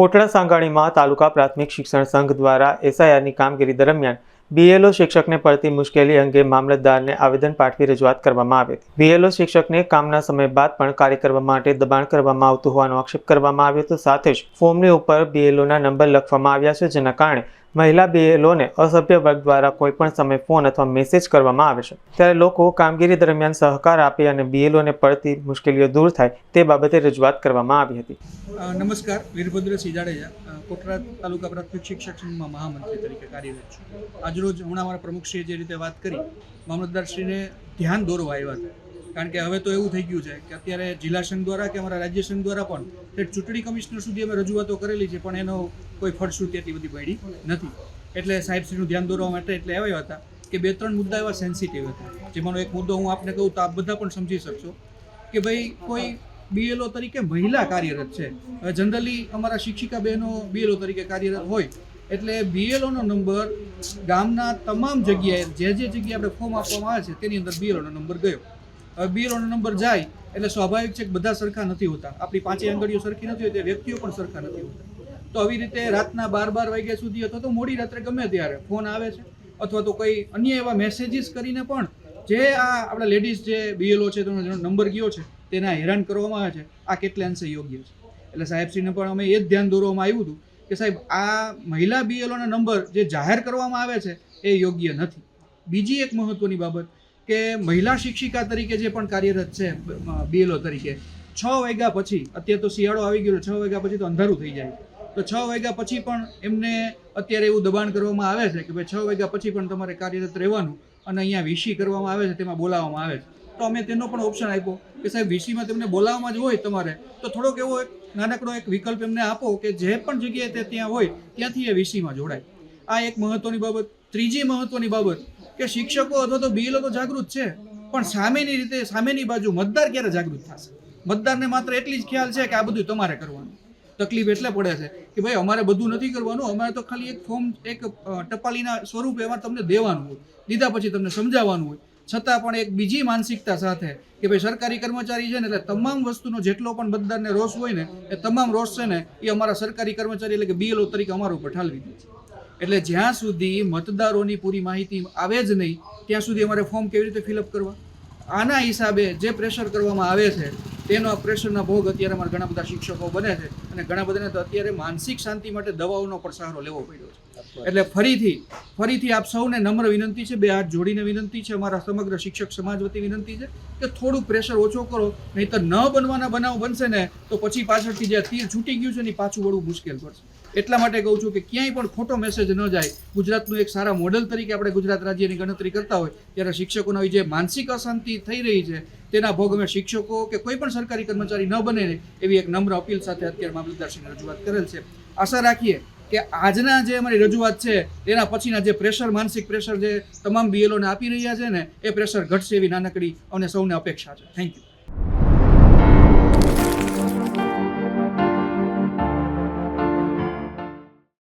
કોટડા સાંગાણીમાં તાલુકા પ્રાથમિક શિક્ષણ સંઘ દ્વારા એસઆઈઆરની કામગીરી દરમિયાન બીએલઓ શિક્ષકને પડતી મુશ્કેલી અંગે મામલતદારને આવેદન પાઠવી રજૂઆત કરવામાં આવી હતી. બીએલઓ શિક્ષકને કામના સમય બાદ પણ કાર્ય કરવા માટે દબાણ કરવામાં આવતું હોવાનો આક્ષેપ કરવામાં આવ્યો હતો. સાથે જ ફોર્મની ઉપર બીએલઓના નંબર લખવામાં આવ્યા છે, જેના કારણે મહિલા બીએલઓને અસભ્ય વર્ગ દ્વારા કોઈપણ સમયે ફોન અથવા મેસેજ કરવામાં આવે છે. ત્યારે લોકો કામગીરી દરમિયાન સહકાર આપી અને બીએલઓને પડતી મુશ્કેલીઓ દૂર થાય તે બાબતે રજૂઆત કરવામાં આવી હતી. નમસ્કાર નમસ્કાર વીરભદ્રસિંહ જાડેજા કોટરા તાલુકા પ્રાથમિક શિક્ષક સંઘમાં મહામંત્રી તરીકે કાર્યરત છું. આજરોજ હમણાં અમારા પ્રમુખશ્રીએ જે રીતે વાત કરી, મામલતદારશ્રીને ધ્યાન દોરવા આવ્યા હતા. કારણ કે હવે તો એવું થઈ ગયું છે કે અત્યારે જિલ્લા સંઘ દ્વારા કે અમારા રાજ્ય સંઘ દ્વારા પણ ચૂંટણી કમિશનર સુધી અમે રજૂઆતો કરેલી છે, પણ એનો કોઈ ફળશ્રુતિ એટલી બધી પડી નથી. એટલે સાહેબશ્રીનું ધ્યાન દોરવા માટે એટલે આવ્યા હતા કે બે ત્રણ મુદ્દા એવા સેન્સિટિવ હતા, જેમાંનો એક મુદ્દો હું આપને કહું તો આપ બધા પણ સમજી શકશો કે ભાઈ કોઈ બીએલઓ તરીકે મહિલા કાર્યરત છે. હવે જનરલી અમારા શિક્ષિકા બહેનો બીએલઓ તરીકે કાર્યરત હોય, એટલે બીએલઓનો નંબર ગામના તમામ જગ્યાએ જે જે જગ્યાએ આપણે ફોર્મ આપવામાં આવે છે, તેની અંદર બીએલઓનો નંબર ગયો. હવે બીએલઓનો નંબર જાય, એટલે સ્વાભાવિક છે કે બધા સરખા નથી હોતા. આપણી પાંચે આંગળીઓ સરખી નથી હોતી, વ્યક્તિઓ પણ સરખા નથી હોતા. તો આવી રીતે રાતના બાર બાર વાગ્યા સુધી અથવા તો મોડી રાત્રે ગમે ત્યારે ફોન આવે છે, અથવા તો કોઈ અન્ય એવા મેસેજીસ કરીને પણ જે આ આપણા લેડીઝ જે બીએલઓ છે, તેનો નંબર ગયો છે, તેના હેરાન કરવામાં આવે છે. આ કેટલે અંશે યોગ્ય છે? એટલે સાહેબશ્રીને પણ અમે એ જ ધ્યાન દોરવામાં આવ્યું હતું કે સાહેબ, આ મહિલા બીએલઓના નંબર જે જાહેર કરવામાં આવે છે, એ યોગ્ય નથી. બીજી એક મહત્વની બાબત કે મહિલા શિક્ષિકા તરીકે જે પણ કાર્યરત છે બીએલઓ તરીકે, છ વાગ્યા પછી, અત્યારે તો શિયાળો આવી ગયો, છ વાગ્યા પછી તો અંધારું થઈ જાય. તો છ વાગ્યા પછી પણ એમને અત્યારે એવું દબાણ કરવામાં આવે છે કે ભાઈ છ વાગ્યા પછી પણ તમારે કાર્યરત રહેવાનું અને અહીંયા વીસી કરવામાં આવે છે, તેમાં બોલાવવામાં આવે છે. તો અમે તેનો પણ ઓપ્શન આપ્યો કે સાહેબ વીસીમાં તેમને બોલાવવામાં જ હોય તમારે, તો થોડોક એવો એક નાનકડો એક વિકલ્પ એમને આપો કે જે પણ જગ્યાએ તે ત્યાં હોય, ત્યાંથી એ વીસીમાં જોડાય. આ એક મહત્વની બાબત. ત્રીજી મહત્વની બાબત કે શિક્ષકો અથવા તો બીએલઓ તો જાગૃત છે. પણ સામેની રીતે, સામેની બાજુ મતદાર ક્યારે જાગૃત થશે? મતદારને માત્ર એટલી જ ખ્યાલ છે કે આ બધું તમારે કરવાનું. તકલીફ એટલે પડે છે કે ભાઈ અમારે બધું નથી કરવાનું, અમારે તો ખાલી એક ફોર્મ, એક ટપાલીના સ્વરૂપે એમાં તમને દેવાનું હોય. દીધા પછી તમને સમજાવવાનું હોય. છતાં પણ એક બીજી માનસિકતા સાથે કે ભાઈ સરકારી કર્મચારી છે ને એટલે તમામ વસ્તુનો જેટલો પણ મતદારને રોષ હોય ને, એ તમામ રોષ છે ને, એ અમારા સરકારી કર્મચારી એટલે કે બીએલઓ તરીકે અમારા ઉપર ઠાલવી દે છે. એટલે જ્યાં સુધી મતદારોની પૂરી માહિતી આવે જ નહીં, ત્યાં સુધી અમારે ફોર્મ કેવી રીતે ફિલઅપ કરવા? આના હિસાબે જે પ્રેશર કરવામાં આવે છે, તેનો પ્રેશરના ભોગ અત્યારે અમારા ઘણા બધા શિક્ષકો બને છે અને ઘણા બધાને તો અત્યારે માનસિક શાંતિ માટે દવાઓનો પણ સહારો લેવો પડ્યો છે. એટલે ફરીથી ફરીથી આપ સૌને નમ્ર વિનંતી છે, બે હાથ જોડીને વિનંતી છે, અમારા સમગ્ર શિક્ષક સમાજ વતી વિનંતી છે કે થોડું પ્રેશર ઓછો કરો નહીં તો ન બનવાના બનાવ બનશે ને, તો પછી પાછળથી જે તીર છૂટી ગયું છે ને પાછું વળવું મુશ્કેલ પડશે. એટલા માટે કહું છું કે ક્યાંય પણ ખોટો મેસેજ ન જાય. ગુજરાતનું એક સારા મોડલ તરીકે આપણે ગુજરાત રાજ્યની ગણતરી કરતા હોય, ત્યારે શિક્ષકોના જે માનસિક અશાંતિ થઈ રહી છે, તેના ભોગ અમે શિક્ષકો કે કોઈ પણ સરકારી કર્મચારી ન બને એવી એક નમ્ર અપીલ સાથે અત્યારે મામલતદારશ્રીને રજૂઆત કરેલ છે. આશા રાખીએ કે આજના જે અમારી રજૂઆત છે તેના પછીના જે પ્રેશર માનસિક પ્રેશર જે તમામ બીએલઓને આપી રહ્યા છે ને, એ પ્રેશર ઘટશે એવી નાનકડી અને સૌને અપેક્ષા છે. Thank you